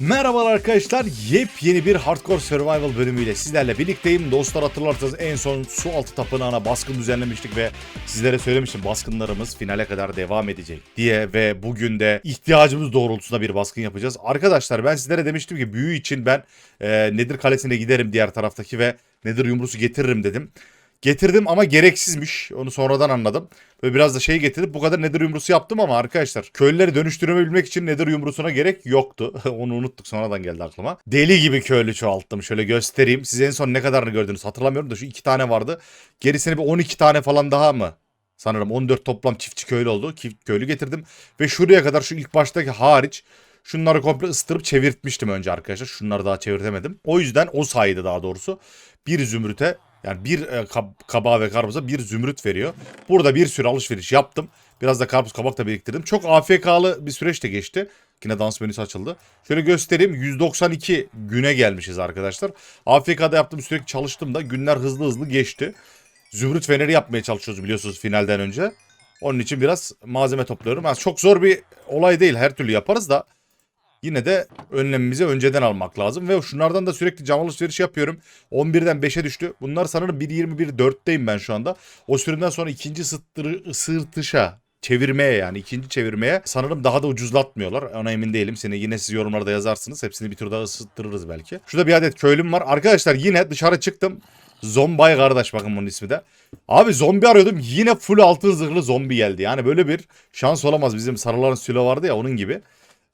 Merhabalar arkadaşlar. Yepyeni bir Hardcore Survival bölümüyle sizlerle birlikteyim. Dostlar hatırlarsanız en son su altı tapınağına baskın düzenlemiştik ve sizlere söylemiştim baskınlarımız finale kadar devam edecek diye ve bugün de ihtiyacımız doğrultusunda bir baskın yapacağız. Arkadaşlar ben sizlere demiştim ki büyü için ben e, Nedir Kalesi'ne giderim diğer taraftaki ve Nedir yumrusu getiririm dedim. Getirdim ama gereksizmiş. Onu sonradan anladım. Ve biraz da şey getirip bu kadar nedir yumrusu yaptım ama arkadaşlar köylüleri dönüştürebilmek için nedir yumrusuna gerek yoktu. Onu unuttuk sonradan geldi aklıma. Deli gibi köylü çoğalttım. Şöyle göstereyim. Siz en son ne kadarını gördünüz hatırlamıyorum da şu iki tane vardı. Gerisini bir 12 tane falan daha mı? Sanırım 14 toplam çiftçi köylü oldu. Köylü getirdim. Ve şuraya kadar şu ilk baştaki hariç Şunları komple ıstırıp çevirtmiştim önce arkadaşlar. Şunları daha çevirtemedim. O yüzden o sayede daha doğrusu bir zümrüte yani bir e, kab- kabağa ve karpuza bir zümrüt veriyor. Burada bir sürü alışveriş yaptım. Biraz da karpuz kabak da biriktirdim. Çok AFK'lı bir süreç de geçti. Yine dans menüsü açıldı. Şöyle göstereyim. 192 güne gelmişiz arkadaşlar. AFK'da yaptığım sürekli çalıştım da günler hızlı hızlı geçti. Zümrüt feneri yapmaya çalışıyoruz biliyorsunuz finalden önce. Onun için biraz malzeme topluyorum. Yani çok zor bir olay değil. Her türlü yaparız da yine de önlemimizi önceden almak lazım. Ve şunlardan da sürekli cam alışveriş yapıyorum. 11'den 5'e düştü. Bunlar sanırım 1.21.4'teyim ben şu anda. O sürümden sonra ikinci sıttırı, sırtışa çevirmeye yani ikinci çevirmeye sanırım daha da ucuzlatmıyorlar. Ona emin değilim. Seni yine siz yorumlarda yazarsınız. Hepsini bir tur daha ısıttırırız belki. Şurada bir adet köylüm var. Arkadaşlar yine dışarı çıktım. Zombay kardeş bakın bunun ismi de. Abi zombi arıyordum. Yine full altın zırhlı zombi geldi. Yani böyle bir şans olamaz. Bizim sarıların sülo vardı ya onun gibi.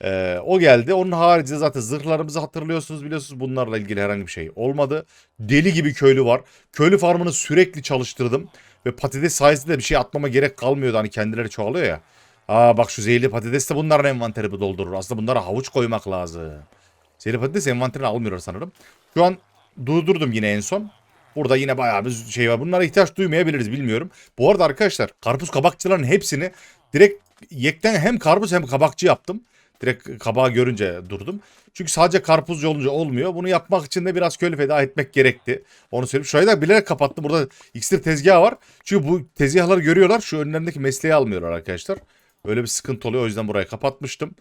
Ee, o geldi. Onun haricinde zaten zırhlarımızı hatırlıyorsunuz biliyorsunuz. Bunlarla ilgili herhangi bir şey olmadı. Deli gibi köylü var. Köylü farmını sürekli çalıştırdım. Ve patates sayesinde de bir şey atmama gerek kalmıyordu. Hani kendileri çoğalıyor ya. Aa bak şu zehirli patates de bunların envanteri bu doldurur. Aslında bunlara havuç koymak lazım. Zehirli patates envanterini almıyorlar sanırım. Şu an durdurdum yine en son. Burada yine bayağı bir şey var. Bunlara ihtiyaç duymayabiliriz bilmiyorum. Bu arada arkadaşlar karpuz kabakçıların hepsini direkt yekten hem karpuz hem kabakçı yaptım. Direkt kabağı görünce durdum. Çünkü sadece karpuzcu olunca olmuyor. Bunu yapmak için de biraz köylü feda etmek gerekti. Onu söyleyeyim. Şurayı da bilerek kapattım. Burada iksir tezgahı var. Çünkü bu tezgahları görüyorlar. Şu önlerindeki mesleği almıyorlar arkadaşlar. Öyle bir sıkıntı oluyor. O yüzden burayı kapatmıştım.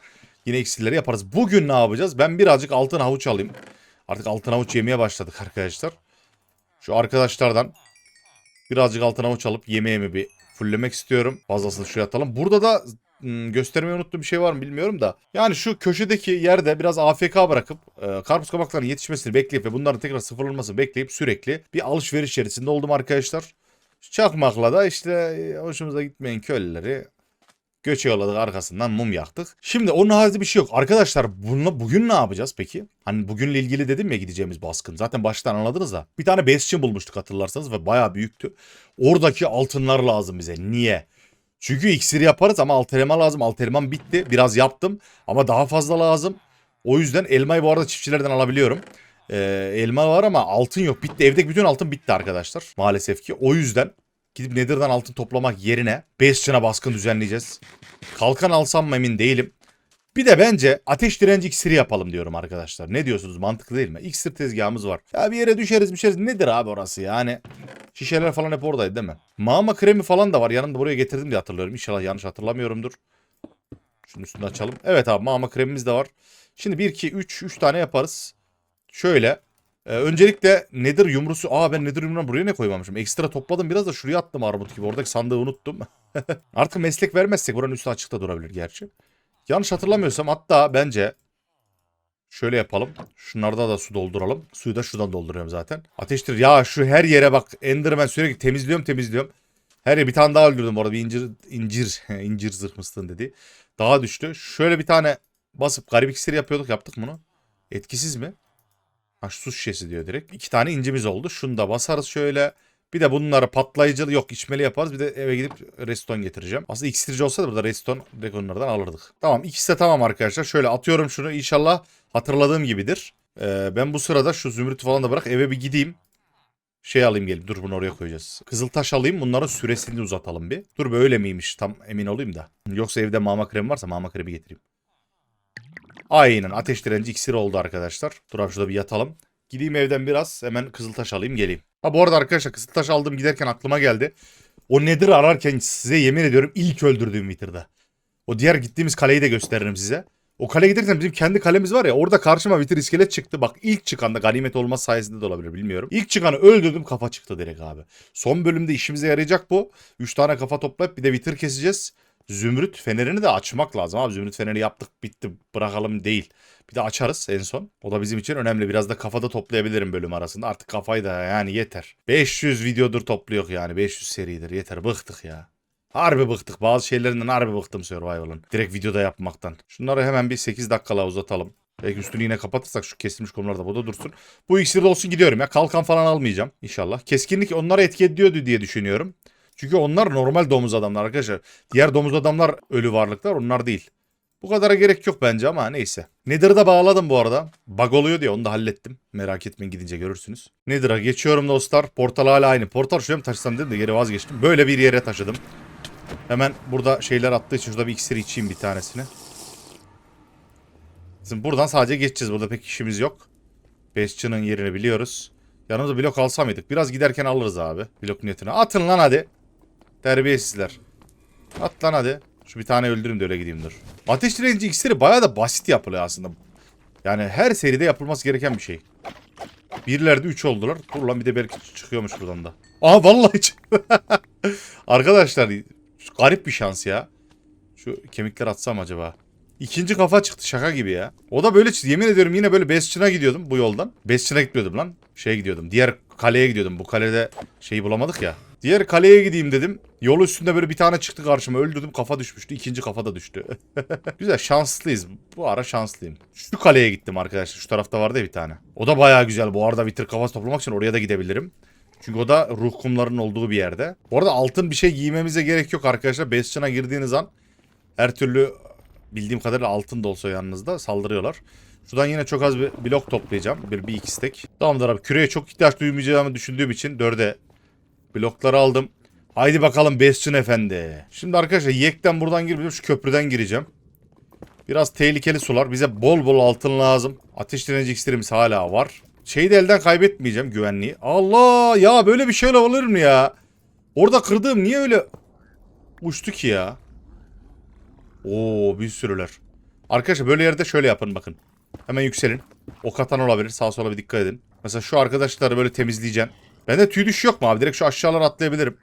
Yine iksirleri yaparız. Bugün ne yapacağız? Ben birazcık altın havuç alayım. Artık altın havuç yemeye başladık arkadaşlar. Şu arkadaşlardan birazcık altın avuç alıp yemeğimi bir fulllemek istiyorum. Fazlasını şuraya atalım. Burada da göstermeyi unuttuğum bir şey var mı bilmiyorum da. Yani şu köşedeki yerde biraz AFK bırakıp e, karpuz kabaklarının yetişmesini bekleyip ve bunların tekrar sıfırlanmasını bekleyip sürekli bir alışveriş içerisinde oldum arkadaşlar. Çakmakla da işte e, hoşumuza gitmeyen köylüleri Göç yolladık arkasından mum yaktık. Şimdi onun haricinde bir şey yok. Arkadaşlar bununla bugün ne yapacağız peki? Hani bugünle ilgili dedim ya gideceğimiz baskın. Zaten baştan anladınız da. Bir tane bastion bulmuştuk hatırlarsanız ve bayağı büyüktü. Oradaki altınlar lazım bize. Niye? Çünkü iksiri yaparız ama alt lazım. Alt bitti. Biraz yaptım ama daha fazla lazım. O yüzden elmayı bu arada çiftçilerden alabiliyorum. Ee, elma var ama altın yok. Bitti. Evdeki bütün altın bitti arkadaşlar. Maalesef ki. O yüzden Gidip Nether'dan altın toplamak yerine Bastion'a baskın düzenleyeceğiz. Kalkan alsam mı emin değilim. Bir de bence ateş direnci iksiri yapalım diyorum arkadaşlar. Ne diyorsunuz mantıklı değil mi? İksir tezgahımız var. Ya bir yere düşeriz düşeriz. Nedir abi orası yani? Şişeler falan hep oradaydı değil mi? Mama kremi falan da var. Yanında buraya getirdim diye hatırlıyorum. İnşallah yanlış hatırlamıyorumdur. Şunun üstünü açalım. Evet abi mama kremimiz de var. Şimdi 1, 2, 3, 3 tane yaparız. Şöyle ee, öncelikle nedir yumrusu? Aa ben nedir yumruğunu buraya ne koymamışım? Ekstra topladım biraz da şuraya attım armut gibi. Oradaki sandığı unuttum. Artık meslek vermezsek buranın üstü açıkta durabilir gerçi. Yanlış hatırlamıyorsam hatta bence şöyle yapalım. Şunlarda da su dolduralım. Suyu da şuradan dolduruyorum zaten. Ateştir. Ya şu her yere bak. Enderman sürekli temizliyorum temizliyorum. Her yere bir tane daha öldürdüm orada. Bir incir incir incir zırh mıstığın dedi. Daha düştü. Şöyle bir tane basıp garip iksir yapıyorduk. Yaptık bunu. Etkisiz mi? Ha su şişesi diyor direkt. İki tane incimiz oldu. Şunu da basarız şöyle. Bir de bunları patlayıcılı yok içmeli yaparız. Bir de eve gidip reston getireceğim. Aslında iksirci olsa da burada reston direkt onlardan alırdık. Tamam ikisi de tamam arkadaşlar. Şöyle atıyorum şunu inşallah hatırladığım gibidir. Ee, ben bu sırada şu zümrütü falan da bırak eve bir gideyim. Şey alayım gelip dur bunu oraya koyacağız. Kızıltaş alayım bunların süresini uzatalım bir. Dur böyle miymiş tam emin olayım da. Yoksa evde mama kremi varsa mama kremi getireyim. Aynen ateş direnci iksir oldu arkadaşlar. Dur abi şurada bir yatalım. Gideyim evden biraz hemen kızıltaş alayım geleyim. Ha bu arada arkadaşlar kızıltaş aldım giderken aklıma geldi. O nedir ararken size yemin ediyorum ilk öldürdüğüm Wither'da. O diğer gittiğimiz kaleyi de gösteririm size. O kaleye giderken bizim kendi kalemiz var ya orada karşıma vitir iskelet çıktı. Bak ilk çıkan da ganimet olmaz sayesinde de olabilir bilmiyorum. İlk çıkanı öldürdüm kafa çıktı direkt abi. Son bölümde işimize yarayacak bu. 3 tane kafa toplayıp bir de vitir keseceğiz. Zümrüt fenerini de açmak lazım abi. Zümrüt feneri yaptık bitti bırakalım değil. Bir de açarız en son. O da bizim için önemli. Biraz da kafada toplayabilirim bölüm arasında. Artık kafayı da yani yeter. 500 videodur topluyor yani. 500 seridir yeter. Bıktık ya. Harbi bıktık. Bazı şeylerinden harbi bıktım Survival'ın. Direkt videoda yapmaktan. Şunları hemen bir 8 dakikala uzatalım. Belki üstünü yine kapatırsak şu kesilmiş konular da burada dursun. Bu iksir de olsun gidiyorum ya. Kalkan falan almayacağım inşallah. Keskinlik onları etki ediyordu diye düşünüyorum. Çünkü onlar normal domuz adamlar arkadaşlar. Diğer domuz adamlar ölü varlıklar onlar değil. Bu kadara gerek yok bence ama neyse. Nether'ı da bağladım bu arada. Bug oluyor diye onu da hallettim. Merak etmeyin gidince görürsünüz. Nether'a geçiyorum dostlar. Portal hala aynı. Portal şuraya mı taşısam dedim de geri vazgeçtim. Böyle bir yere taşıdım. Hemen burada şeyler attığı için şurada bir iksir içeyim bir tanesini. Şimdi buradan sadece geçeceğiz. Burada pek işimiz yok. Bastion'ın yerini biliyoruz. Yanımıza blok alsa mıydık? Biraz giderken alırız abi. Blok niyetine. Atın lan hadi. Terbiyesizler. At lan hadi. Şu bir tane öldürün de öyle gideyim dur. Ateş direnci iksiri bayağı da basit yapılıyor aslında. Yani her seride yapılması gereken bir şey. Birlerde 3 oldular. Dur lan bir de belki çıkıyormuş buradan da. Aa vallahi Arkadaşlar garip bir şans ya. Şu kemikler atsam acaba? İkinci kafa çıktı şaka gibi ya. O da böyle yemin ediyorum yine böyle Bastion'a gidiyordum bu yoldan. Bastion'a gitmiyordum lan. Şeye gidiyordum. Diğer kaleye gidiyordum. Bu kalede şeyi bulamadık ya. Diğer kaleye gideyim dedim. Yol üstünde böyle bir tane çıktı karşıma. Öldürdüm kafa düşmüştü. İkinci kafa da düştü. Güzel şanslıyız. Bu ara şanslıyım. Şu kaleye gittim arkadaşlar. Şu tarafta vardı ya bir tane. O da baya güzel. Bu arada vitir kafası toplamak için oraya da gidebilirim. Çünkü o da ruh kumlarının olduğu bir yerde. Bu arada altın bir şey giymemize gerek yok arkadaşlar. Bastion'a girdiğiniz an her türlü bildiğim kadarıyla altın da olsa yanınızda saldırıyorlar. Şuradan yine çok az bir blok toplayacağım. Bir, bir iki stek. Tamamdır abi. Küreye çok ihtiyaç duymayacağımı düşündüğüm için dörde blokları aldım. Haydi bakalım Bastion efendi. Şimdi arkadaşlar yekten buradan girmeyeceğim. Şu köprüden gireceğim. Biraz tehlikeli sular. Bize bol bol altın lazım. Ateş direnci iksirimiz hala var. Şeyi de elden kaybetmeyeceğim güvenliği. Allah ya böyle bir şeyle olur mu ya? Orada kırdığım niye öyle uçtu ki ya? Oo bir sürüler. Arkadaşlar böyle yerde şöyle yapın bakın. Hemen yükselin. Ok atan olabilir. Sağa sola bir dikkat edin. Mesela şu arkadaşları böyle temizleyeceğim. Bende tüy düşü yok mu abi? Direkt şu aşağılara atlayabilirim.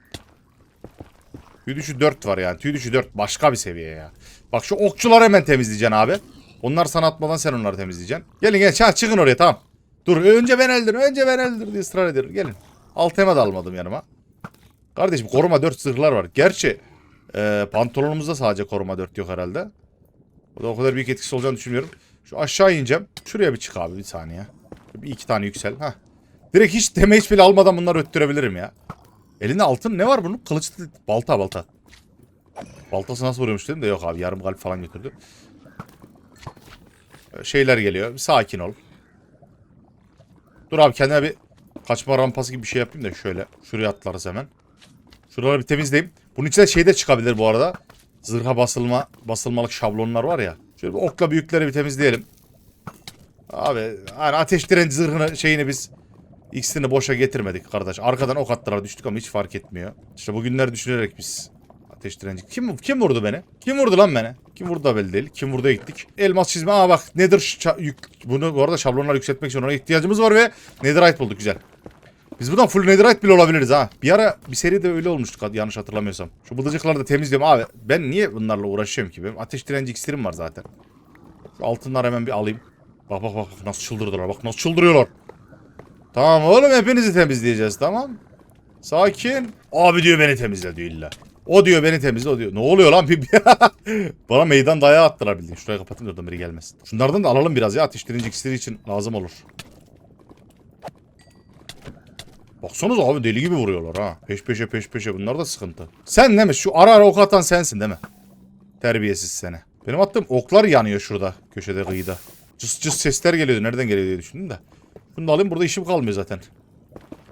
Tüy düşü 4 var yani. Tüy düşü 4 başka bir seviye ya. Bak şu okçuları hemen temizleyeceksin abi. Onlar sana atmadan sen onları temizleyeceksin. Gelin gelin Ha, çıkın oraya tamam. Dur önce ben öldür önce ben öldür diye ısrar ederim. Gelin. Altema da almadım yanıma. Kardeşim koruma 4 zırhlar var. Gerçi e, pantolonumuzda sadece koruma 4 yok herhalde. O da o kadar büyük etkisi olacağını düşünmüyorum. Şu aşağı ineceğim. Şuraya bir çık abi bir saniye. Bir iki tane yüksel. Heh. Direkt hiç damage bile almadan bunları öttürebilirim ya. Elinde altın ne var bunun? Kılıç balta balta. Baltası nasıl vuruyormuş dedim de yok abi yarım kalp falan götürdü. Ee, Şeyler geliyor. Bir sakin ol. Dur abi kendine bir kaçma rampası gibi bir şey yapayım da şöyle. Şuraya atlarız hemen. Şuraları bir temizleyeyim. Bunun içine şey de çıkabilir bu arada. Zırha basılma, basılmalık şablonlar var ya. Şöyle okla büyükleri bir temizleyelim. Abi hani ateş direnci zırhını şeyini biz ikisini boşa getirmedik kardeş. Arkadan ok attılar düştük ama hiç fark etmiyor. İşte bugünler düşünerek biz ateş direnci. Kim kim vurdu beni? Kim vurdu lan beni? Kim vurdu da belli değil. Kim vurdu gittik. Elmas çizme. Aa bak nedir yük- bunu bu arada şablonlar yükseltmek için ona ihtiyacımız var ve netherite bulduk güzel. Biz buradan full netherite bile olabiliriz ha. Bir ara bir seride öyle olmuştuk yanlış hatırlamıyorsam. Şu bıldırcıkları da temizliyorum abi. Ben niye bunlarla uğraşıyorum ki? Benim ateş direnci iksirim var zaten. Şu altınları hemen bir alayım. Bak bak bak nasıl çıldırdılar. Bak nasıl çıldırıyorlar. Tamam oğlum hepinizi temizleyeceğiz tamam. Sakin. Abi diyor beni temizle diyor illa. O diyor beni temizle o diyor. Ne oluyor lan? Bana meydan dayağı attılar bildiğin. Şuraya kapatayım da oradan biri gelmesin. Şunlardan da alalım biraz ya. Ateşlerince iksiri için lazım olur. Baksanıza abi deli gibi vuruyorlar ha. Peş peşe peş peşe bunlar da sıkıntı. Sen değil mi? Şu ara ara ok atan sensin değil mi? Terbiyesiz seni. Benim attığım oklar yanıyor şurada. Köşede kıyıda. Cıs cıs sesler geliyordu. Nereden geliyor diye düşündüm de. Bunu da alayım burada işim kalmıyor zaten.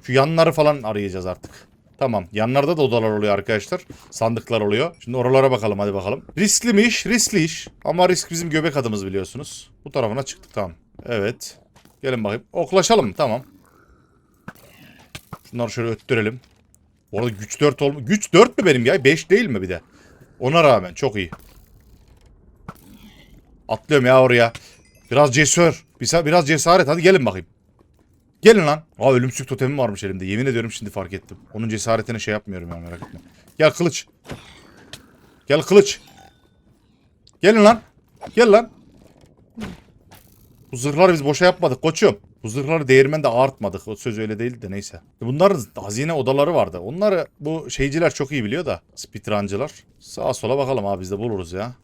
Şu yanları falan arayacağız artık. Tamam. Yanlarda da odalar oluyor arkadaşlar. Sandıklar oluyor. Şimdi oralara bakalım hadi bakalım. Riskli mi iş? Riskli iş. Ama risk bizim göbek adımız biliyorsunuz. Bu tarafına çıktık tamam. Evet. Gelin bakayım. Oklaşalım tamam. Şunları şöyle öttürelim. Bu arada güç 4 olma. Güç 4 mü benim ya? 5 değil mi bir de? Ona rağmen çok iyi. Atlıyorum ya oraya. Biraz cesur. Biraz, cesaret. Hadi gelin bakayım. Gelin lan. Aa ölümsüzlük totemim varmış elimde. Yemin ediyorum şimdi fark ettim. Onun cesaretine şey yapmıyorum ya merak etme. Gel kılıç. Gel kılıç. Gelin lan. Gel lan. Bu zırhları biz boşa yapmadık koçum. Bu zırhları değirmende ağartmadık. O söz öyle değildi de neyse. Bunların hazine odaları vardı. Onları bu şeyciler çok iyi biliyor da. Speedruncılar. Sağa sola bakalım abi biz de buluruz ya.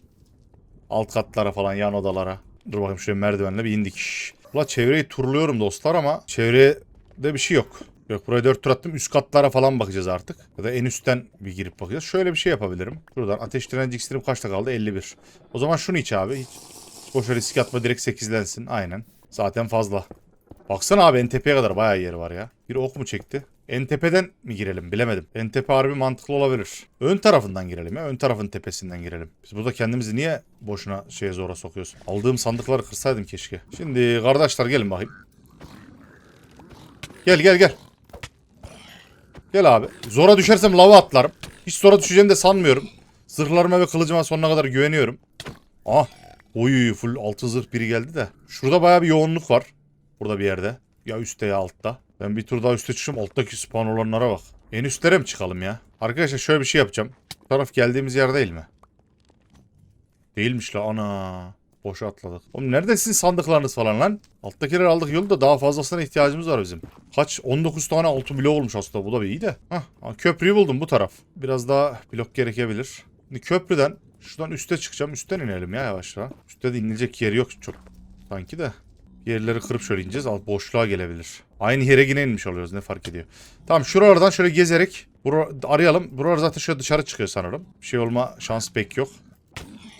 Alt katlara falan yan odalara. Dur bakayım şöyle merdivenle bir indik. Ula çevreyi turluyorum dostlar ama çevrede bir şey yok. Yok buraya 4 tur attım. Üst katlara falan bakacağız artık. Ya da en üstten bir girip bakacağız. Şöyle bir şey yapabilirim. Şuradan ateş direnci iksirim kaçta kaldı? 51. O zaman şunu iç abi. Hiç, hiç boşa risk atma direkt 8'lensin. Aynen. Zaten fazla. Baksana abi en tepeye kadar bayağı yeri var ya. Bir ok mu çekti? En tepeden mi girelim bilemedim. En tepe harbi mantıklı olabilir. Ön tarafından girelim ya. Ön tarafın tepesinden girelim. Biz burada kendimizi niye boşuna şeye zora sokuyoruz? Aldığım sandıkları kırsaydım keşke. Şimdi kardeşler gelin bakayım. Gel gel gel. Gel abi. Zora düşersem lava atlarım. Hiç zora düşeceğimi de sanmıyorum. Zırhlarıma ve kılıcıma sonuna kadar güveniyorum. Ah. Oy full altı zırh biri geldi de. Şurada baya bir yoğunluk var. Burada bir yerde. Ya üstte ya altta. Ben bir tur daha üste çıkacağım. Alttaki spawn olanlara bak. En üstlere mi çıkalım ya? Arkadaşlar şöyle bir şey yapacağım. Bu taraf geldiğimiz yer değil mi? Değilmiş la ana. Boşa atladık. Oğlum nerede sizin sandıklarınız falan lan? Alttakileri aldık yolu da daha fazlasına ihtiyacımız var bizim. Kaç? 19 tane altın blok olmuş aslında. Bu da bir iyi de. Hah, ha, köprüyü buldum bu taraf. Biraz daha blok gerekebilir. Şimdi köprüden şuradan üste çıkacağım. Üstten inelim ya yavaşça. Üstte de inilecek yer yok çok sanki de. Yerleri kırıp şöyle ineceğiz. Alt boşluğa gelebilir. Aynı yere yine inmiş oluyoruz. Ne fark ediyor? Tamam şuralardan şöyle gezerek bura, arayalım. Buralar zaten şöyle dışarı çıkıyor sanırım. Bir şey olma şansı pek yok.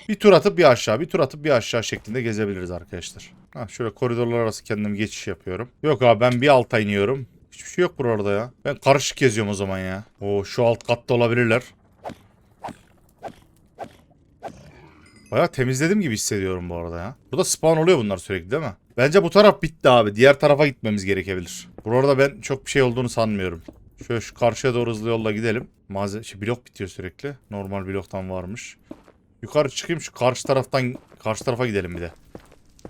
Bir tur atıp bir aşağı, bir tur atıp bir aşağı şeklinde gezebiliriz arkadaşlar. Ha, şöyle koridorlar arası kendim geçiş yapıyorum. Yok abi ben bir alta iniyorum. Hiçbir şey yok buralarda ya. Ben karışık geziyorum o zaman ya. Oo şu alt katta olabilirler. Baya temizledim gibi hissediyorum bu arada ya. Burada spawn oluyor bunlar sürekli değil mi? Bence bu taraf bitti abi. Diğer tarafa gitmemiz gerekebilir. Burada ben çok bir şey olduğunu sanmıyorum. Şöyle şu karşıya doğru hızlı yolla gidelim. Malzeme, şey, blok bitiyor sürekli. Normal bloktan varmış. Yukarı çıkayım şu karşı taraftan karşı tarafa gidelim bir de.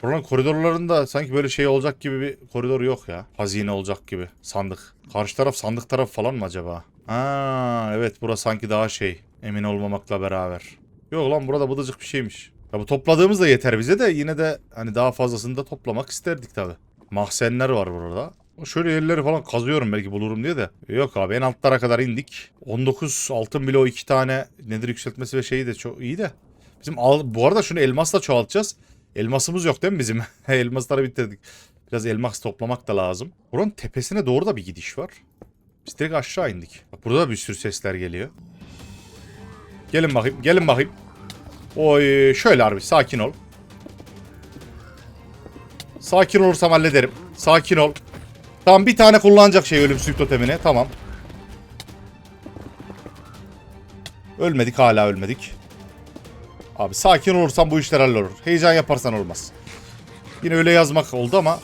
Buranın koridorlarında sanki böyle şey olacak gibi bir koridor yok ya. Hazine olacak gibi. Sandık. Karşı taraf sandık taraf falan mı acaba? Ha evet burası sanki daha şey. Emin olmamakla beraber. Yok lan burada bıdıcık bir şeymiş. Ya bu topladığımız da yeter bize de yine de hani daha fazlasını da toplamak isterdik tabi. Mahzenler var burada. Şöyle yerleri falan kazıyorum belki bulurum diye de. Yok abi en altlara kadar indik. 19 altın bile o iki tane nedir yükseltmesi ve şeyi de çok iyi de. Bizim al, bu arada şunu elmasla çoğaltacağız. Elmasımız yok değil mi bizim? Elmasları bitirdik. Biraz elmas toplamak da lazım. Buranın tepesine doğru da bir gidiş var. Biz direkt aşağı indik. Bak burada da bir sürü sesler geliyor. Gelin bakayım, gelin bakayım. Oy şöyle harbi sakin ol. Sakin olursam hallederim. Sakin ol. Tamam bir tane kullanacak şey ölümsüzlük totemine. Tamam. Ölmedik hala ölmedik. Abi sakin olursan bu işler hallolur. Heyecan yaparsan olmaz. Yine öyle yazmak oldu ama.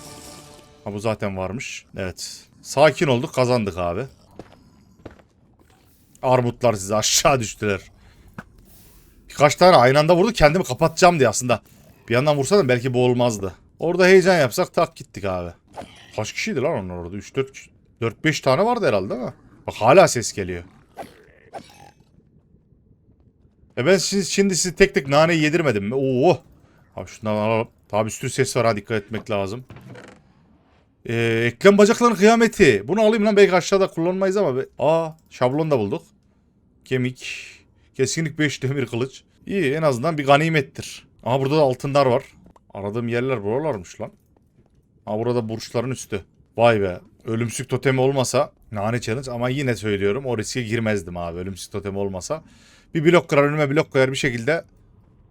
Ha bu zaten varmış. Evet. Sakin olduk kazandık abi. Armutlar size aşağı düştüler. Birkaç tane aynı anda vurdu kendimi kapatacağım diye aslında. Bir yandan vursaydım belki bu olmazdı. Orada heyecan yapsak tak gittik abi. Kaç kişiydi lan onlar orada? 3-4 4-5 tane vardı herhalde mi? Bak hala ses geliyor. E ben şimdi, şimdi sizi tek tek nane yedirmedim mi? Oo. Abi şundan alalım. Tabi sürü ses var ha dikkat etmek lazım. Ee, eklem bacakların kıyameti. Bunu alayım lan belki aşağıda kullanmayız ama. Be... Aa şablon da bulduk. Kemik. Keskinlik 5 demir kılıç. İyi en azından bir ganimettir. Aha burada da altınlar var. Aradığım yerler buralarmış lan. Ha burada burçların üstü. Vay be. Ölümsüzlük totemi olmasa nane challenge ama yine söylüyorum o riske girmezdim abi ölümsüzlük totemi olmasa. Bir blok kırar önüme blok koyar bir şekilde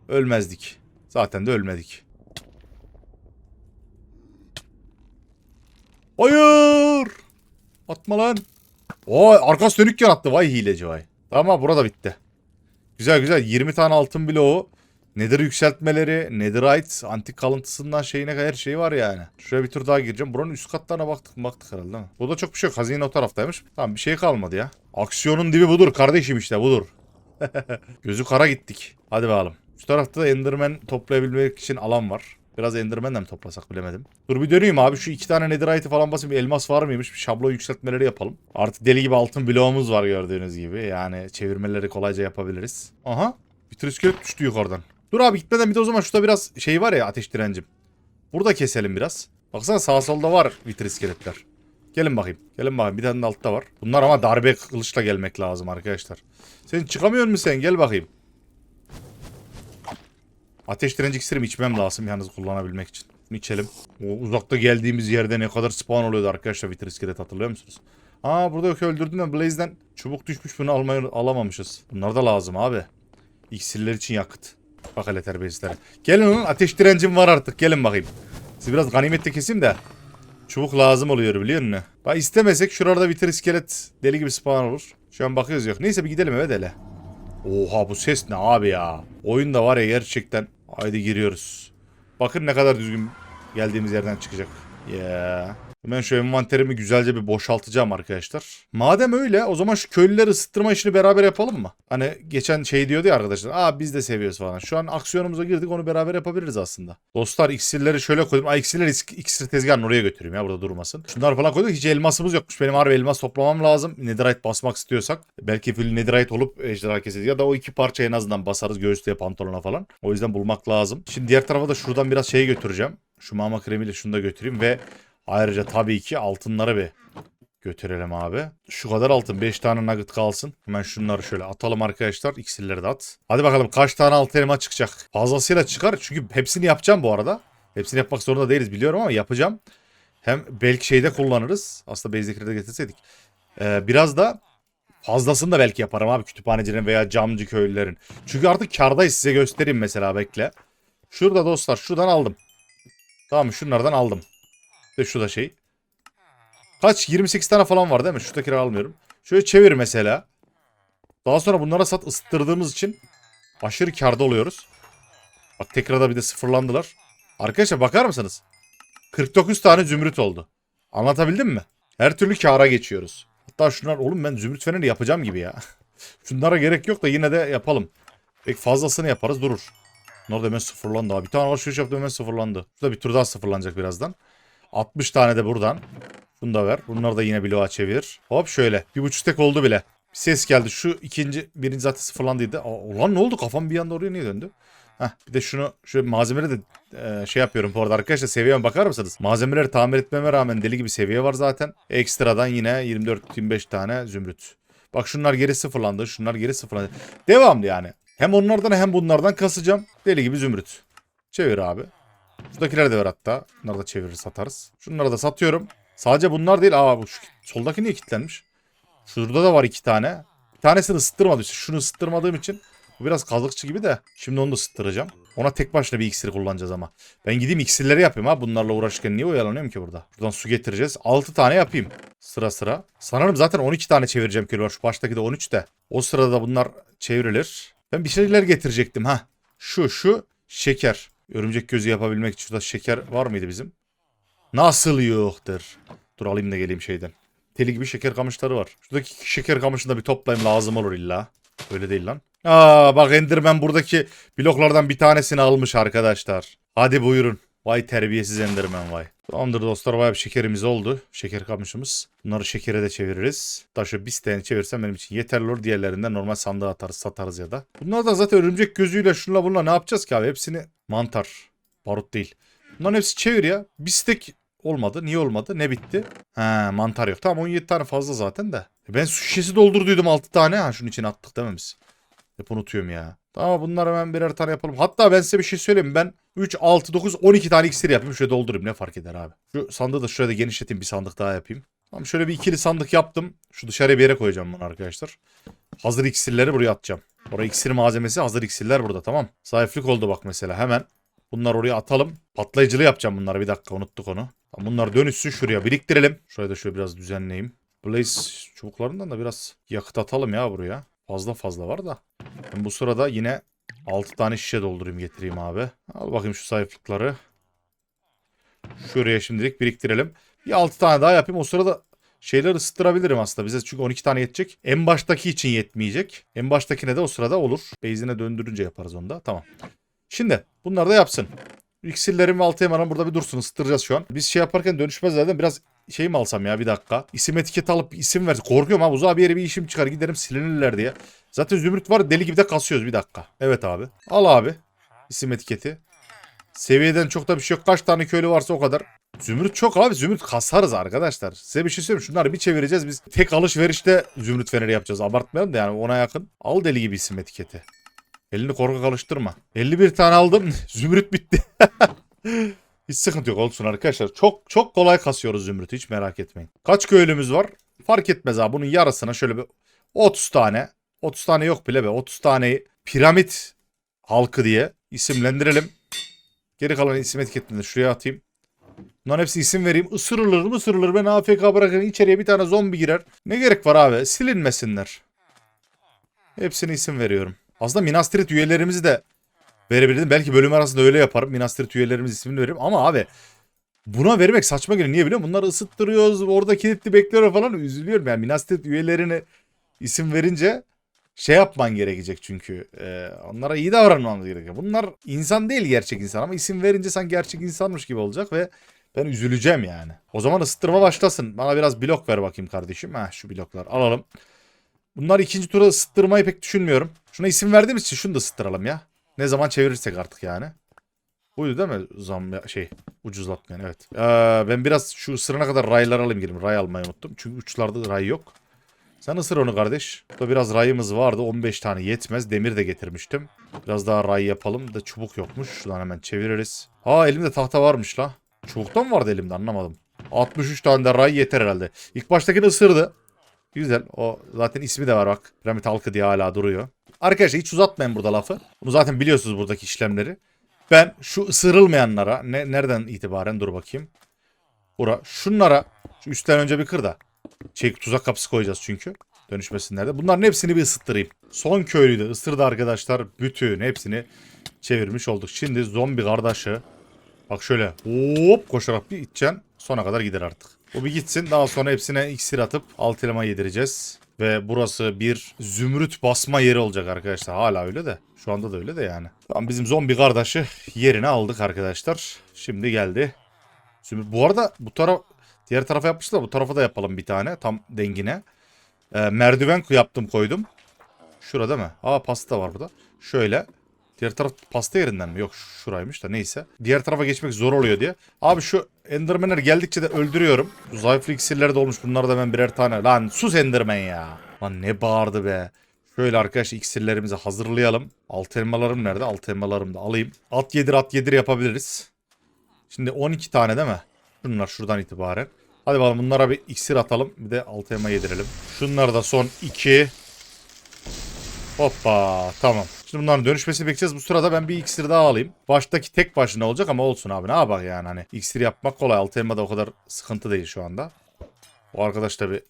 ölmezdik. Zaten de ölmedik. Hayır. Atma lan. Oy arkası dönük yarattı vay hileci vay. Tamam burada bitti. Güzel güzel 20 tane altın bloğu. Nedir yükseltmeleri, netherite, antik kalıntısından şeyine her şey var yani. Şuraya bir tur daha gireceğim. Buranın üst katlarına baktık baktık herhalde değil mi? Burada çok bir şey yok. Hazine o taraftaymış. Tamam bir şey kalmadı ya. Aksiyonun dibi budur kardeşim işte budur. Gözü kara gittik. Hadi bakalım. Şu tarafta da Enderman toplayabilmek için alan var. Biraz Enderman de mi toplasak bilemedim. Dur bir döneyim abi. Şu iki tane Netherite falan basayım. Bir elmas var mıymış? Bir şablon yükseltmeleri yapalım. Artık deli gibi altın bloğumuz var gördüğünüz gibi. Yani çevirmeleri kolayca yapabiliriz. Aha. Bir tür iskelet düştü yukarıdan. Dur abi gitmeden bir de o zaman şurada biraz şey var ya ateş direncim. Burada keselim biraz. Baksana sağ solda var vitir iskeletler. Gelin bakayım. Gelin bakayım. Bir tane de altta var. Bunlar ama darbe kılıçla gelmek lazım arkadaşlar. Sen çıkamıyor musun sen? Gel bakayım. Ateş direnci iksirim içmem lazım yalnız kullanabilmek için. Bunu içelim. O uzakta geldiğimiz yerde ne kadar spawn oluyordu arkadaşlar vitir iskelet hatırlıyor musunuz? Aa burada yok öldürdüm de Blaze'den çubuk düşmüş bunu almayı alamamışız. Bunlar da lazım abi. İksirler için yakıt. Bak hele terbiyesizlere. Gelin onun ateş direncim var artık gelin bakayım. Sizi biraz ganimetle keseyim de. Çubuk lazım oluyor biliyor musun? Bak istemesek şurada vitir iskelet deli gibi spawn olur. Şu an bakıyoruz yok. Neyse bir gidelim eve dele. Oha bu ses ne abi ya. Oyunda var ya gerçekten. Haydi giriyoruz. Bakın ne kadar düzgün geldiğimiz yerden çıkacak. Ya. Hemen şu envanterimi güzelce bir boşaltacağım arkadaşlar. Madem öyle o zaman şu köylüleri ısıttırma işini beraber yapalım mı? Hani geçen şey diyordu ya arkadaşlar. Aa biz de seviyoruz falan. Şu an aksiyonumuza girdik onu beraber yapabiliriz aslında. Dostlar iksirleri şöyle koydum. Aa iksirleri iksir tezgahının oraya götüreyim ya burada durmasın. Şunlar falan koyduk. Hiç elmasımız yokmuş. Benim harbi elmas toplamam lazım. Netherite basmak istiyorsak. Belki full netherite olup ejderha keseriz. Ya da o iki parça en azından basarız göğüslüğe pantolona falan. O yüzden bulmak lazım. Şimdi diğer tarafa da şuradan biraz şey götüreceğim. Şu mama kremiyle şunu da götüreyim ve ayrıca tabii ki altınları bir götürelim abi. Şu kadar altın. 5 tane nugget kalsın. Hemen şunları şöyle atalım arkadaşlar. İksirleri de at. Hadi bakalım kaç tane altın elma çıkacak. Fazlasıyla çıkar. Çünkü hepsini yapacağım bu arada. Hepsini yapmak zorunda değiliz biliyorum ama yapacağım. Hem belki şeyde kullanırız. Aslında base'dekileri de getirseydik. Ee, biraz da fazlasını da belki yaparım abi kütüphanecilerin veya camcı köylülerin. Çünkü artık kardayız size göstereyim mesela bekle. Şurada dostlar şuradan aldım. Tamam şunlardan aldım. Ve şu da şey. Kaç? 28 tane falan var değil mi? Şuradakileri almıyorum. Şöyle çevir mesela. Daha sonra bunlara sat ısıttırdığımız için aşırı karda oluyoruz. Bak tekrar da bir de sıfırlandılar. Arkadaşlar bakar mısınız? 49 tane zümrüt oldu. Anlatabildim mi? Her türlü kâra geçiyoruz. Hatta şunlar oğlum ben zümrüt feneri yapacağım gibi ya. Şunlara gerek yok da yine de yapalım. Belki fazlasını yaparız durur. Nerede hemen sıfırlandı abi. Bir tane alışveriş yaptım hemen sıfırlandı. Şurada bir tur daha sıfırlanacak birazdan. 60 tane de buradan. Bunu da ver. Bunları da yine bloğa çevir. Hop şöyle. Bir buçuk tek oldu bile. Bir ses geldi. Şu ikinci, birinci zaten sıfırlandıydı. Aa, ulan ne oldu? Kafam bir anda oraya niye döndü? Heh, bir de şunu, şu malzemeleri de e, şey yapıyorum bu arada arkadaşlar seviyeme bakar mısınız? Malzemeleri tamir etmeme rağmen deli gibi seviye var zaten. Ekstradan yine 24-25 tane zümrüt. Bak şunlar geri sıfırlandı. Şunlar geri sıfırlandı. Devamlı yani. Hem onlardan hem bunlardan kasacağım. Deli gibi zümrüt. Çevir abi. Şuradakileri de ver hatta. Bunları da çevirir satarız. Şunları da satıyorum. Sadece bunlar değil. Aa bu şu, soldaki niye kilitlenmiş? Şurada da var iki tane. Bir tanesini ısıttırmadım işte. Şunu ısıttırmadığım için bu biraz kazıkçı gibi de. Şimdi onu da ısıttıracağım. Ona tek başına bir iksir kullanacağız ama. Ben gideyim iksirleri yapayım ha. Bunlarla uğraşırken niye oyalanıyorum ki burada? Buradan su getireceğiz. 6 tane yapayım. Sıra sıra. Sanırım zaten 12 tane çevireceğim kilo. Şu baştaki de 13 de. O sırada bunlar çevrilir. Ben bir şeyler getirecektim ha. Şu şu şeker. Örümcek gözü yapabilmek için şurada şeker var mıydı bizim? Nasıl yoktur? Dur alayım da geleyim şeyden. Teli gibi şeker kamışları var. Şuradaki şeker kamışını da bir toplayayım lazım olur illa. Öyle değil lan. Aa bak Enderman buradaki bloklardan bir tanesini almış arkadaşlar. Hadi buyurun. Vay terbiyesiz Enderman vay. Tamamdır dostlar bayağı bir şekerimiz oldu. Şeker kamışımız. Bunları şekere de çeviririz. Taşı bir tane çevirsem benim için yeterli olur. Diğerlerinden normal sandığa atarız satarız ya da. Bunlar da zaten örümcek gözüyle şunla bununla ne yapacağız ki abi? Hepsini mantar. Barut değil. Bunların hepsi çevir ya. Bir stek olmadı. Niye olmadı? Ne bitti? Ha mantar yok. Tamam 17 tane fazla zaten de. E Ben su şişesi doldurduydum 6 tane. Ha şunun içine attık biz? Hep unutuyorum ya. Tamam bunlar hemen birer tane yapalım. Hatta ben size bir şey söyleyeyim. Ben 3, 6, 9, 12 tane iksir yapayım. Şöyle doldurayım ne fark eder abi. Şu sandığı da şurada genişleteyim. Bir sandık daha yapayım. Tamam şöyle bir ikili sandık yaptım. Şu dışarıya bir yere koyacağım bunu arkadaşlar. Hazır iksirleri buraya atacağım. Oraya iksir malzemesi hazır iksirler burada tamam. Zayıflık oldu bak mesela hemen. Bunları oraya atalım. Patlayıcılı yapacağım bunları bir dakika unuttuk onu. Tamam, bunlar dönüşsün şuraya biriktirelim. Şurayı da şöyle biraz düzenleyeyim. Blaze çubuklarından da biraz yakıt atalım ya buraya. Fazla fazla var da. Ben bu sırada yine 6 tane şişe doldurayım getireyim abi. Al bakayım şu zayıflıkları. Şuraya şimdilik biriktirelim. Bir 6 tane daha yapayım. O sırada şeyleri ısıttırabilirim aslında bize çünkü 12 tane yetecek. En baştaki için yetmeyecek. En baştakine de o sırada olur. Base'ine döndürünce yaparız onu da. Tamam. Şimdi bunlar da yapsın. İksirlerim ve altı emanım burada bir dursun ısıtıracağız şu an. Biz şey yaparken dönüşmez zaten biraz şey mi alsam ya bir dakika. İsim etiketi alıp isim ver. Korkuyorum abi uzağa bir yere bir işim çıkar giderim silinirler diye. Zaten zümrüt var deli gibi de kasıyoruz bir dakika. Evet abi. Al abi. İsim etiketi. Seviyeden çok da bir şey yok. Kaç tane köylü varsa o kadar. Zümrüt çok abi. Zümrüt kasarız arkadaşlar. Size bir şey söyleyeyim. Şunları bir çevireceğiz. Biz tek alışverişte zümrüt feneri yapacağız. Abartmayalım da yani ona yakın. Al deli gibi isim etiketi. Elini korkak alıştırma. 51 tane aldım. Zümrüt bitti. Hiç sıkıntı yok olsun arkadaşlar. Çok çok kolay kasıyoruz zümrütü hiç merak etmeyin. Kaç köylümüz var? Fark etmez abi. Bunun yarısına şöyle bir 30 tane. 30 tane yok bile be. 30 taneyi piramit halkı diye isimlendirelim. Geri kalan isim etiketlerini şuraya atayım. Bunların hepsi isim vereyim. Isırılır mı ısırılır. Ben AFK bırakın içeriye bir tane zombi girer. Ne gerek var abi? Silinmesinler. Hepsine isim veriyorum. Aslında Minas Tirith üyelerimizi de verebilirdim. Belki bölüm arasında öyle yaparım. Minas Tirith üyelerimiz ismini veririm. Ama abi buna vermek saçma geliyor. Niye biliyor musun? Bunları ısıttırıyoruz. Orada kilitli bekliyor falan. Üzülüyorum yani. Minas Tirith üyelerine isim verince şey yapman gerekecek çünkü. Ee, onlara iyi davranmamız gerekiyor. Bunlar insan değil gerçek insan ama isim verince sen gerçek insanmış gibi olacak ve ben üzüleceğim yani. O zaman ısıttırma başlasın. Bana biraz blok ver bakayım kardeşim. Heh, şu bloklar alalım. Bunlar ikinci tura ısıttırmayı pek düşünmüyorum. Şuna isim verdiğimiz için şunu da ısıttıralım ya. Ne zaman çevirirsek artık yani. Buydu değil mi zam şey ucuzlatmayan evet. Ee, ben biraz şu ısırana kadar raylar alayım gireyim. Ray almayı unuttum. Çünkü uçlarda ray yok. Sen ısır onu kardeş. Burada biraz rayımız vardı. 15 tane yetmez. Demir de getirmiştim. Biraz daha ray yapalım. Da çubuk yokmuş. Şuradan hemen çeviririz. Aa elimde tahta varmış la. Çubuktan mı vardı elimde anlamadım. 63 tane de ray yeter herhalde. İlk baştakini ısırdı. Güzel. O zaten ismi de var bak. Piramit halkı diye hala duruyor. Arkadaşlar hiç uzatmayın burada lafı. Bunu zaten biliyorsunuz buradaki işlemleri. Ben şu ısırılmayanlara ne, nereden itibaren dur bakayım. Bura şunlara şu üstten önce bir kır da. Şey tuzak kapısı koyacağız çünkü. Dönüşmesinler de. Bunların hepsini bir ısıttırayım. Son köylüyü de ısırdı arkadaşlar. Bütün hepsini çevirmiş olduk. Şimdi zombi kardeşi. Bak şöyle hop koşarak bir iteceksin. Sona kadar gider artık. Bu bir gitsin. Daha sonra hepsine iksir atıp alt elma yedireceğiz. Ve burası bir zümrüt basma yeri olacak arkadaşlar. Hala öyle de. Şu anda da öyle de yani. Tamam bizim zombi kardeşi yerine aldık arkadaşlar. Şimdi geldi. Zümrüt. Bu arada bu taraf diğer tarafa yapmışlar. Bu tarafa da yapalım bir tane. Tam dengine. Ee, merdiven yaptım koydum. Şurada mı? Aa pasta var burada. Şöyle. Diğer taraf pasta yerinden mi? Yok şuraymış da neyse. Diğer tarafa geçmek zor oluyor diye. Abi şu Enderman'ler geldikçe de öldürüyorum. Bu zayıflı de olmuş. Bunları da ben birer tane. Lan sus Enderman ya. Lan ne bağırdı be. Şöyle arkadaşlar iksirlerimizi hazırlayalım. Alt elmalarım nerede? Alt elmalarımı da alayım. At yedir at yedir yapabiliriz. Şimdi 12 tane değil mi? Bunlar şuradan itibaren. Hadi bakalım bunlara bir iksir atalım. Bir de alt elma yedirelim. Şunlar da son 2. Hoppa tamam. Bunların dönüşmesini bekleyeceğiz. Bu sırada ben bir iksir daha alayım. Baştaki tek başına olacak ama olsun abi. Ne yapak yani hani. İksir yapmak kolay. Alt elma da o kadar sıkıntı değil şu anda. O arkadaş da bir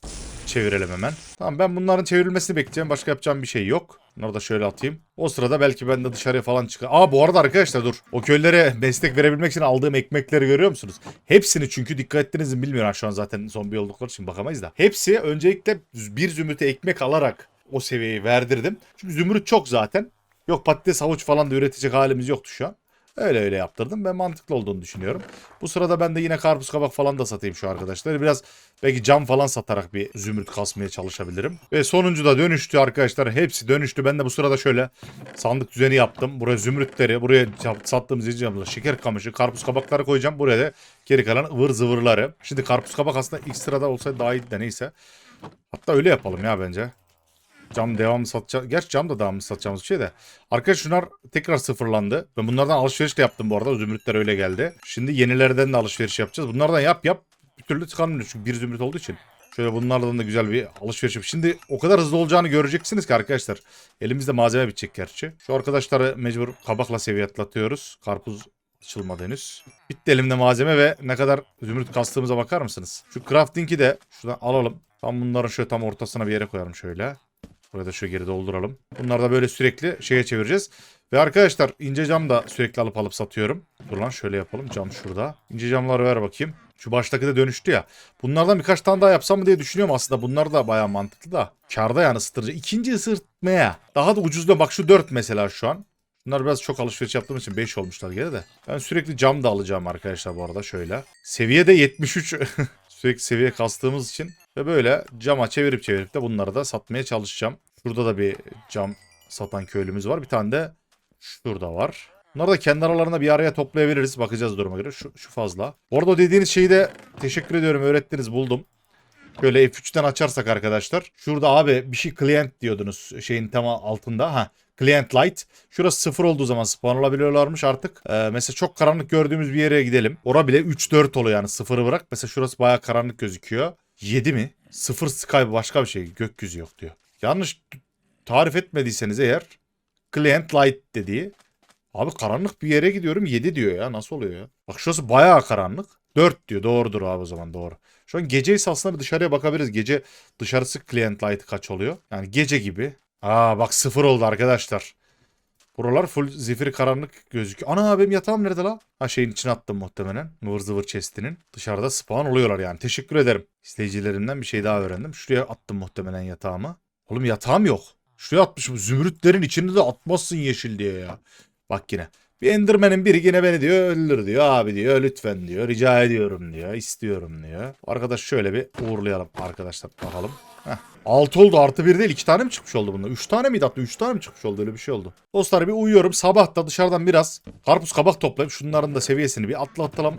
çevirelim hemen. Tamam ben bunların çevrilmesini bekleyeceğim. Başka yapacağım bir şey yok. Bunları da şöyle atayım. O sırada belki ben de dışarıya falan çıkar. Aa bu arada arkadaşlar dur. O köylere meslek verebilmek için aldığım ekmekleri görüyor musunuz? Hepsini çünkü dikkat ettiniz mi bilmiyorum. Şu an zaten zombi oldukları için bakamayız da. Hepsi öncelikle bir zümrüte ekmek alarak o seviyeyi verdirdim. Çünkü zümrüt çok zaten. Yok patates havuç falan da üretecek halimiz yoktu şu an. Öyle öyle yaptırdım. Ben mantıklı olduğunu düşünüyorum. Bu sırada ben de yine karpuz kabak falan da satayım şu arkadaşlar. Biraz belki cam falan satarak bir zümrüt kasmaya çalışabilirim. Ve sonuncu da dönüştü arkadaşlar. Hepsi dönüştü. Ben de bu sırada şöyle sandık düzeni yaptım. Buraya zümrütleri, buraya sattığımız zincirimizi, şeker kamışı, karpuz kabakları koyacağım. Buraya da geri kalan ıvır zıvırları. Şimdi karpuz kabak aslında ilk sırada olsaydı daha iyiydi de neyse. Hatta öyle yapalım ya bence. Cam devamlı satacağız. Gerçi cam da devamlı satacağımız bir şey de. Arkadaşlar şunlar tekrar sıfırlandı. Ben bunlardan alışveriş de yaptım bu arada. Zümrütler öyle geldi. Şimdi yenilerden de alışveriş yapacağız. Bunlardan yap yap. Bir türlü tıkanmıyor çünkü bir zümrüt olduğu için. Şöyle bunlardan da güzel bir alışveriş yap. Şimdi o kadar hızlı olacağını göreceksiniz ki arkadaşlar. Elimizde malzeme bitecek gerçi. Şu arkadaşları mecbur kabakla seviye atlatıyoruz. Karpuz açılmadı henüz. Bitti elimde malzeme ve ne kadar zümrüt kastığımıza bakar mısınız? Şu crafting'i de şuradan alalım. Tam bunların şöyle tam ortasına bir yere koyalım şöyle. Buraya da şu geri dolduralım. Bunları da böyle sürekli şeye çevireceğiz. Ve arkadaşlar ince cam da sürekli alıp alıp satıyorum. Dur lan şöyle yapalım. Cam şurada. İnce camları ver bakayım. Şu baştaki de dönüştü ya. Bunlardan birkaç tane daha yapsam mı diye düşünüyorum aslında. Bunlar da bayağı mantıklı da. Karda yani ısıtırıcı. İkinci ısıtmaya. Daha da ucuzluyor. Bak şu 4 mesela şu an. Bunlar biraz çok alışveriş yaptığım için 5 olmuşlar gene de. Ben sürekli cam da alacağım arkadaşlar bu arada şöyle. Seviye de 73. sürekli seviye kastığımız için. Ve böyle cama çevirip çevirip de bunları da satmaya çalışacağım. Şurada da bir cam satan köylümüz var. Bir tane de şurada var. Bunları da kendi aralarında bir araya toplayabiliriz. Bakacağız duruma göre. Şu, şu fazla. Bu arada dediğiniz şeyi de teşekkür ediyorum. Öğrettiniz buldum. Böyle F3'ten açarsak arkadaşlar. Şurada abi bir şey client diyordunuz şeyin tam altında. Ha client light. Şurası sıfır olduğu zaman spawn olabiliyorlarmış artık. Ee, mesela çok karanlık gördüğümüz bir yere gidelim. Ora bile 3-4 oluyor yani sıfırı bırak. Mesela şurası bayağı karanlık gözüküyor. 7 mi? Sıfır sky başka bir şey. Gökyüzü yok diyor. Yanlış tarif etmediyseniz eğer client light dediği. Abi karanlık bir yere gidiyorum 7 diyor ya. Nasıl oluyor ya? Bak şurası bayağı karanlık. 4 diyor. Doğrudur abi o zaman doğru. Şu an geceyse aslında bir dışarıya bakabiliriz. Gece dışarısı client light kaç oluyor? Yani gece gibi. Aa bak sıfır oldu arkadaşlar. Buralar full zifiri karanlık gözüküyor. Ana benim yatağım nerede la? Ha şeyin içine attım muhtemelen. Nıvır zıvır chest'inin. Dışarıda spawn oluyorlar yani. Teşekkür ederim. İzleyicilerimden bir şey daha öğrendim. Şuraya attım muhtemelen yatağımı. Oğlum yatağım yok. Şuraya atmışım. Zümrütlerin içinde de atmazsın yeşil diye ya. Bak yine. Bir Enderman'in biri yine beni diyor öldür diyor. Abi diyor lütfen diyor. Rica ediyorum diyor. istiyorum diyor. Arkadaş şöyle bir uğurlayalım arkadaşlar. Bakalım. Heh. 6 oldu artı 1 değil. 2 tane mi çıkmış oldu bunda? 3 tane miydi hatta? 3 tane mi çıkmış oldu? Öyle bir şey oldu. Dostlar bir uyuyorum. Sabah da dışarıdan biraz karpuz kabak toplayıp şunların da seviyesini bir atlatalım.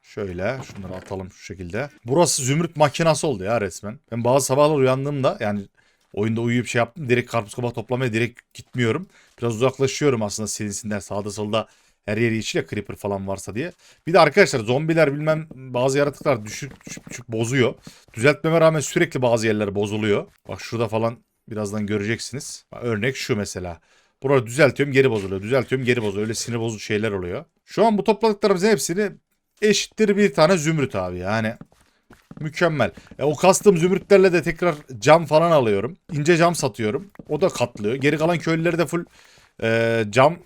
Şöyle şunları atalım şu şekilde. Burası zümrüt makinası oldu ya resmen. Ben bazı sabahlar uyandığımda yani oyunda uyuyup şey yaptım. Direkt karpuz kabak toplamaya direkt gitmiyorum. Biraz uzaklaşıyorum aslında silinsinler sağda solda her yeri içiyle creeper falan varsa diye. Bir de arkadaşlar zombiler bilmem bazı yaratıklar düşük, düşük, düşük bozuyor. Düzeltmeme rağmen sürekli bazı yerler bozuluyor. Bak şurada falan birazdan göreceksiniz. Örnek şu mesela. Burayı düzeltiyorum geri bozuluyor. Düzeltiyorum geri bozuluyor. Öyle sinir bozucu şeyler oluyor. Şu an bu topladıklarımızın hepsini eşittir bir tane zümrüt abi yani. Mükemmel. E, o kastığım zümrütlerle de tekrar cam falan alıyorum. İnce cam satıyorum. O da katlıyor. Geri kalan köylüleri de full e, cam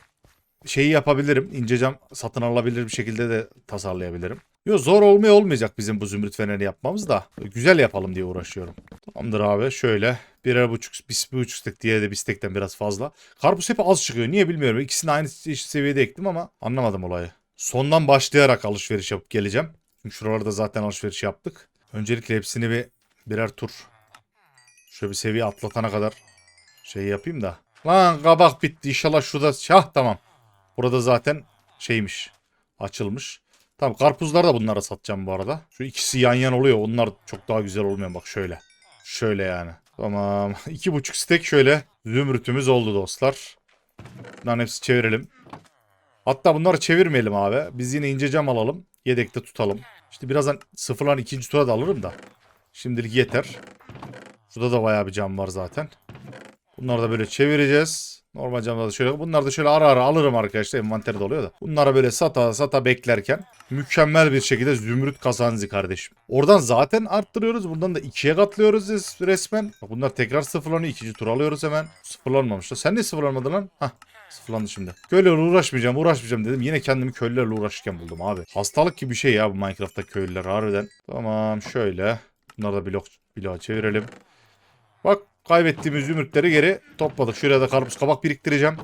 şeyi yapabilirim. İnce cam satın alabilir bir şekilde de tasarlayabilirim. Yok zor olmaya olmayacak bizim bu zümrüt feneri yapmamız da. Güzel yapalım diye uğraşıyorum. Tamamdır abi şöyle. Birer buçuk, bir, bir buçuk stek diğeri de bir stekten biraz fazla. Karpuz hep az çıkıyor. Niye bilmiyorum. İkisini aynı seviyede ektim ama anlamadım olayı. Sondan başlayarak alışveriş yapıp geleceğim. Çünkü şuralarda zaten alışveriş yaptık. Öncelikle hepsini bir birer tur. Şöyle bir seviye atlatana kadar şey yapayım da. Lan kabak bitti. İnşallah şurada şah tamam. Burada zaten şeymiş. Açılmış. Tamam karpuzlar da bunlara satacağım bu arada. Şu ikisi yan yan oluyor. Onlar çok daha güzel olmuyor bak şöyle. Şöyle yani. Tamam. İki buçuk stek şöyle. Zümrütümüz oldu dostlar. Bunların hepsi çevirelim. Hatta bunları çevirmeyelim abi. Biz yine ince cam alalım. Yedekte tutalım. İşte birazdan sıfırlan ikinci tura da alırım da. Şimdilik yeter. Şurada da bayağı bir cam var zaten. Bunları da böyle çevireceğiz. Normal camda da şöyle. Bunları da şöyle ara ara alırım arkadaşlar. Envanterde oluyor da. Bunlara böyle sata sata beklerken mükemmel bir şekilde zümrüt kazancı kardeşim. Oradan zaten arttırıyoruz. Bundan da ikiye katlıyoruz res- resmen. Bunlar tekrar sıfırlanıyor. İkinci tur alıyoruz hemen. Sıfırlanmamış da. Sen ne sıfırlanmadın lan? Hah. Sıfırlandı şimdi. Köylülerle uğraşmayacağım uğraşmayacağım dedim. Yine kendimi köylülerle uğraşırken buldum abi. Hastalık gibi bir şey ya bu Minecraft'ta köylüler harbiden. Tamam şöyle. Bunları da blok, bloğa çevirelim. Bak kaybettiğimiz zümrütleri geri topladık. Şuraya da karpuz kabak biriktireceğim.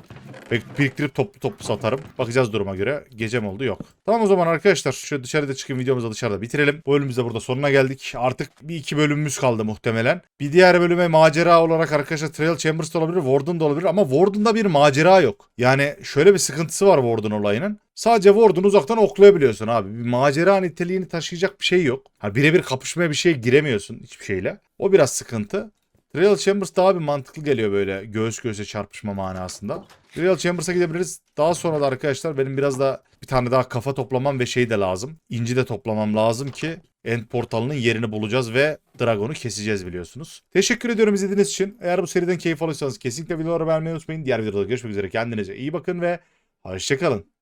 Biriktirip toplu toplu satarım. Bakacağız duruma göre. Gece mi oldu? Yok. Tamam o zaman arkadaşlar. Şöyle dışarıda çıkın videomuzu da dışarıda bitirelim. Bölümümüzde burada sonuna geldik. Artık bir iki bölümümüz kaldı muhtemelen. Bir diğer bölüme macera olarak arkadaşlar Trail Chambers da olabilir. Warden da olabilir. Ama Warden'da bir macera yok. Yani şöyle bir sıkıntısı var Warden olayının. Sadece Warden'ı uzaktan oklayabiliyorsun abi. Bir macera niteliğini taşıyacak bir şey yok. Ha, birebir kapışmaya bir şeye giremiyorsun hiçbir şeyle. O biraz sıkıntı. Real Chambers daha bir mantıklı geliyor böyle göğüs göğüse çarpışma manasında. Real Chambers'a gidebiliriz. Daha sonra da arkadaşlar benim biraz da bir tane daha kafa toplamam ve şey de lazım. İnci de toplamam lazım ki End portalının yerini bulacağız ve Dragon'u keseceğiz biliyorsunuz. Teşekkür ediyorum izlediğiniz için. Eğer bu seriden keyif alıyorsanız kesinlikle videoları beğenmeyi unutmayın. Diğer videoda görüşmek üzere. Kendinize iyi bakın ve hoşçakalın.